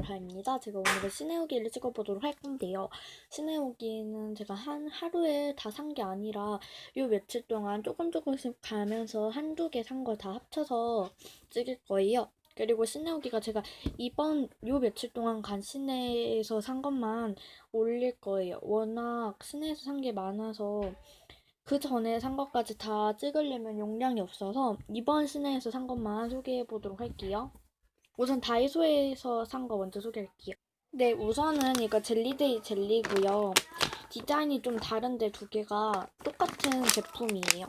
입니다. 제가 오늘은 시네오기를 찍어보도록 할 건데요. 시네오기는 제가 한 하루에 다 산 게 아니라 요 며칠 동안 조금 조금씩 가면서 한두 개 산 걸 다 합쳐서 찍을 거예요. 그리고 시네오기가 제가 이번 요 며칠 동안 간 시내에서 산 것만 올릴 거예요. 워낙 시내에서 산 게 많아서 그 전에 산 것까지 다 찍으려면 용량이 없어서 이번 시내에서 산 것만 소개해 보도록 할게요. 우선 다이소에서 산 거 먼저 소개할게요. 네, 우선은 이거 젤리데이 젤리고요. 디자인이 좀 다른데 두 개가 똑같은 제품이에요.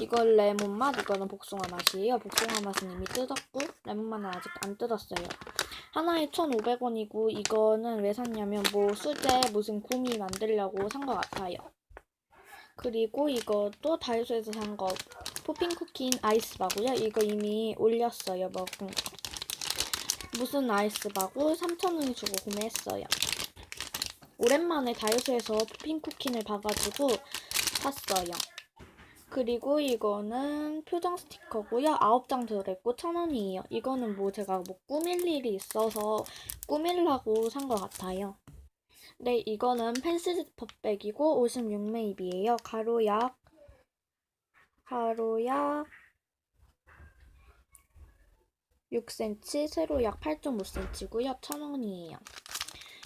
이건 레몬 맛, 이거는 복숭아 맛이에요. 복숭아 맛은 이미 뜯었고 레몬 맛은 아직 안 뜯었어요. 하나에 1,500원이고 이거는 왜 샀냐면 뭐 수제 무슨 구미 만들려고 산 것 같아요. 그리고 이것도 다이소에서 산 거 포핑 쿠키 아이스바고요. 이거 이미 올렸어요. 먹은 거. 무슨 아이스바고 3,000원 주고 구매했어요. 오랜만에 다이소에서 푸핀 쿠킨을 봐가지고 샀어요. 그리고 이거는 표정 스티커고요. 9장 들어있고 1,000원이에요. 이거는 뭐 제가 뭐 꾸밀 일이 있어서 꾸밀라고 산 것 같아요. 네, 이거는 펜시 지퍼백이고 56매입이에요. 가로약 가로약 6cm, 세로 약 8.5cm고요. 1,000원이에요.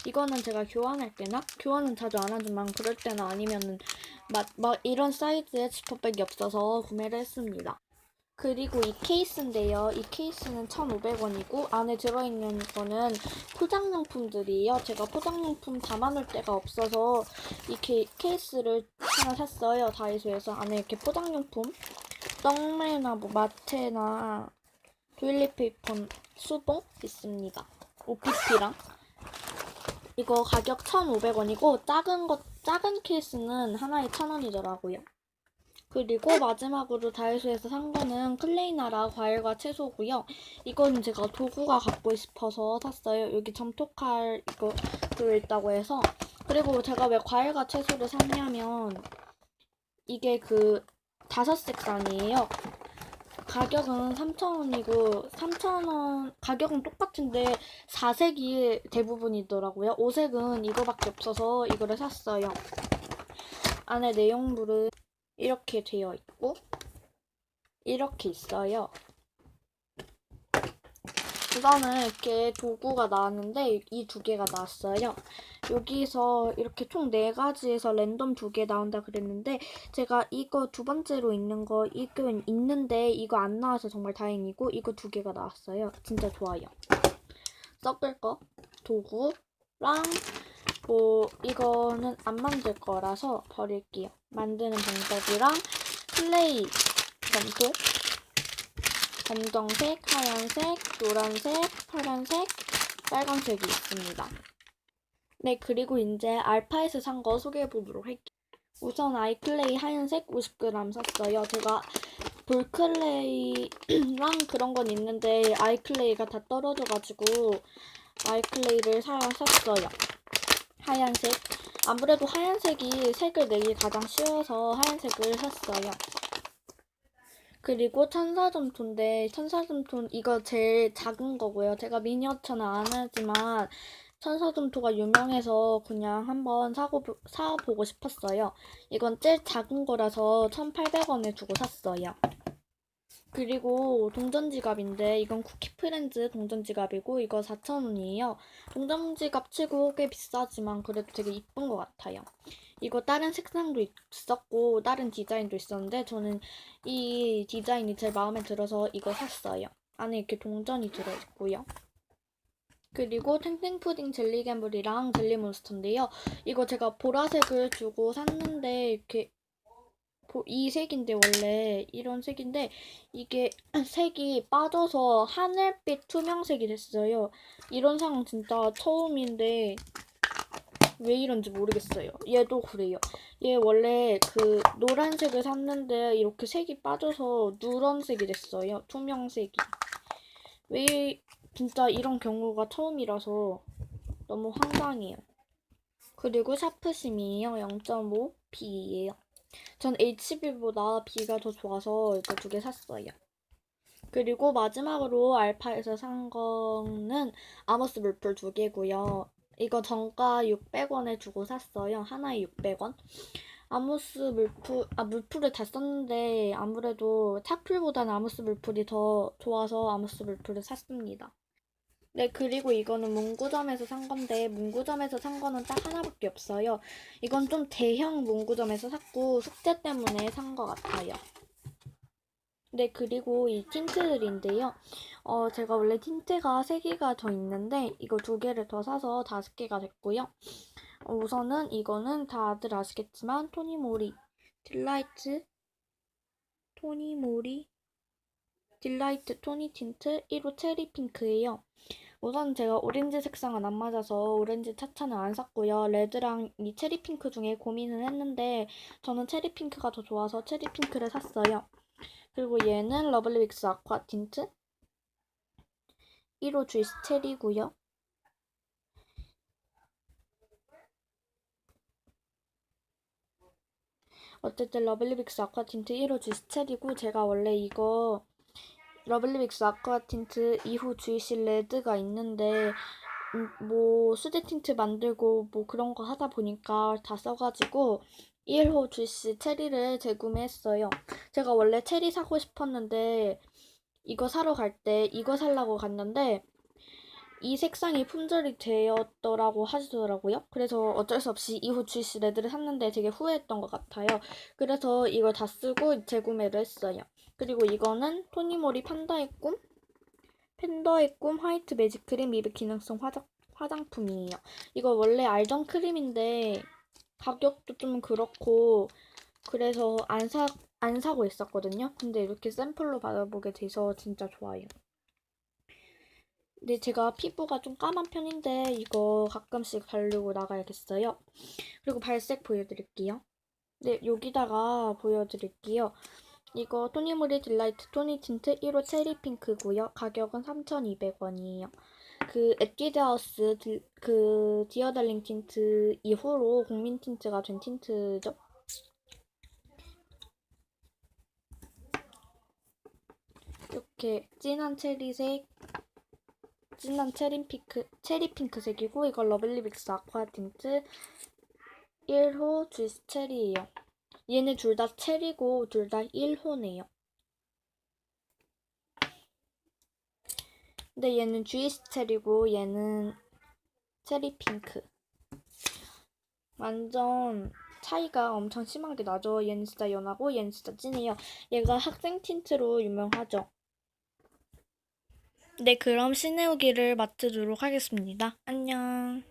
이거는 제가 교환할 때나 교환은 자주 안 하지만 그럴 때나 아니면은 막, 막 이런 사이즈의 지퍼백이 없어서 구매를 했습니다. 그리고 이 케이스인데요. 이 케이스는 1,500원이고 안에 들어있는 거는 포장용품들이에요. 제가 포장용품 담아놓을 데가 없어서 이 케, 케이스를 하나 샀어요. 다이소에서 안에 이렇게 포장용품 떡메나 뭐 마테나 토일리페이퍼 수봉 있습니다. OPP랑 이거 가격 1,500원이고 작은 거 작은 케이스는 하나에 1,000원이더라고요. 그리고 마지막으로 다이소에서 산 거는 클레이나라 과일과 채소고요. 이거는 제가 도구가 갖고 싶어서 샀어요. 여기 점토칼 이거 들어있다고 해서 그리고 제가 왜 과일과 채소를 샀냐면 이게 그 다섯 색상이에요. 가격은 3,000원이고 3,000원 가격은 똑같은데 4색이 대부분이더라고요. 5색은 이거밖에 없어서 이거를 샀어요. 안에 내용물은 이렇게 되어 있고 이렇게 있어요. 우선은 이렇게 도구가 나왔는데 이 두 개가 나왔어요. 여기서 이렇게 총 네 가지에서 랜덤 두 개 나온다 그랬는데 제가 이거 두 번째로 있는 거 이거 있는데 이거 안 나와서 정말 다행이고 이거 두 개가 나왔어요. 진짜 좋아요. 섞을 거 도구랑 뭐 이거는 안 만들 거라서 버릴게요. 만드는 방법이랑 클레이 점토 검정색, 하얀색, 노란색, 파란색, 빨간색이 있습니다. 네, 그리고 이제 알파에서 산 거 소개해 보도록 할게요. 우선 아이클레이 하얀색 50g 샀어요. 제가 볼클레이랑 그런 건 있는데 아이클레이가 다 떨어져가지고 아이클레이를 사, 샀어요. 하얀색. 아무래도 하얀색이 색을 내기 가장 쉬워서 하얀색을 샀어요. 그리고 천사점토인데 천사점토 이거 제일 작은 거고요. 제가 미니어처는 안 하지만 천사점토가 유명해서 그냥 한번 사고 사보고 싶었어요. 이건 제일 작은 거라서 1,800원에 주고 샀어요. 그리고 동전 지갑인데 이건 쿠키 프렌즈 동전 지갑이고 이거 4,000원이에요. 동전 지갑 치고 꽤 비싸지만 그래도 되게 이쁜 것 같아요. 이거 다른 색상도 있었고 다른 디자인도 있었는데 저는 이 디자인이 제일 마음에 들어서 이거 샀어요. 안에 이렇게 동전이 들어있고요. 그리고 탱탱푸딩 젤리괴물이랑 젤리몬스터인데요. 이거 제가 보라색을 주고 샀는데 이렇게 이 색인데 원래 이런 색인데 이게 색이 빠져서 하늘빛 투명색이 됐어요. 이런 상황 진짜 처음인데 왜 이런지 모르겠어요. 얘도 그래요. 얘 원래 그 노란색을 샀는데 이렇게 색이 빠져서 누런색이 됐어요. 투명색이. 왜 진짜 이런 경우가 처음이라서 너무 황당해요. 그리고 샤프심이에요. 0.5 B예요. 전 HB보다 B가 더 좋아서 이거 두 개 샀어요. 그리고 마지막으로 알파에서 산 거는 아모스 물풀 두 개고요. 이거 정가 600원에 주고 샀어요. 하나에 600원. 아모스 물풀, 아, 물풀을 다 썼는데 아무래도 차풀보다는 아모스 물풀이 더 좋아서 아모스 물풀을 샀습니다. 네, 그리고 이거는 문구점에서 산 건데, 문구점에서 산 거는 딱 하나밖에 없어요. 이건 좀 대형 문구점에서 샀고, 숙제 때문에 산 것 같아요. 네, 그리고 이 틴트들인데요. 어, 제가 원래 틴트가 3개가 더 있는데, 이거 2개를 더 사서 5개가 됐고요. 어, 우선은 이거는 다들 아시겠지만, 토니모리, 딜라이트, 토니모리, 딜라이트 토니 틴트 1호 체리 핑크예요. 우선 제가 오렌지 색상은 안 맞아서 오렌지 차차는 안 샀고요. 레드랑 이 체리 핑크 중에 고민을 했는데 저는 체리 핑크가 더 좋아서 체리 핑크를 샀어요. 그리고 얘는 러블리 믹스 아쿠아 틴트 1호 주이스 체리고요. 어쨌든 러블리 믹스 아쿠아 틴트 1호 주이스 체리고 제가 원래 이거 러블리 믹스 아쿠아 틴트 2호 주이시 레드가 있는데 음, 뭐 수제 틴트 만들고 뭐 그런 거 하다 보니까 다 써가지고 1호 주이시 체리를 재구매했어요. 제가 원래 체리 사고 싶었는데 이거 사러 갈 때 이거 살라고 갔는데 이 색상이 품절이 되었더라고 하시더라고요. 그래서 어쩔 수 없이 2호 주이시 레드를 샀는데 되게 후회했던 것 같아요. 그래서 이걸 다 쓰고 재구매를 했어요. 그리고 이거는 토니모리 판다의 꿈, 팬더의 꿈 화이트 매직 크림 미백 기능성 화장, 화장품이에요. 이거 원래 알던 크림인데 가격도 좀 그렇고 그래서 안 사, 안 사고 있었거든요. 근데 이렇게 샘플로 받아보게 돼서 진짜 좋아요. 근데 제가 피부가 좀 까만 편인데 이거 가끔씩 바르고 나가야겠어요. 그리고 발색 보여드릴게요. 네, 여기다가 보여드릴게요. 이거 토니모리 딜라이트 토니 틴트 1호 체리 핑크고요. 가격은 3,200원이에요. 그 에뛰드하우스 딜- 그 디어달링 틴트 이후로 국민 틴트가 된 틴트죠. 이렇게 진한 체리색, 진한 체리 핑크, 체리 핑크색이고 이건 러블리 믹스 아쿠아 틴트 1호 주이스 체리예요. 얘네 둘 다 체리고 둘 다 1호네요. 근데 얘는 주이스 체리고 얘는 체리 핑크. 완전 차이가 엄청 심하게 나죠. 얘는 진짜 연하고 얘는 진짜 진해요. 얘가 학생 틴트로 유명하죠. 네, 그럼 시네오기를 마치도록 하겠습니다. 안녕.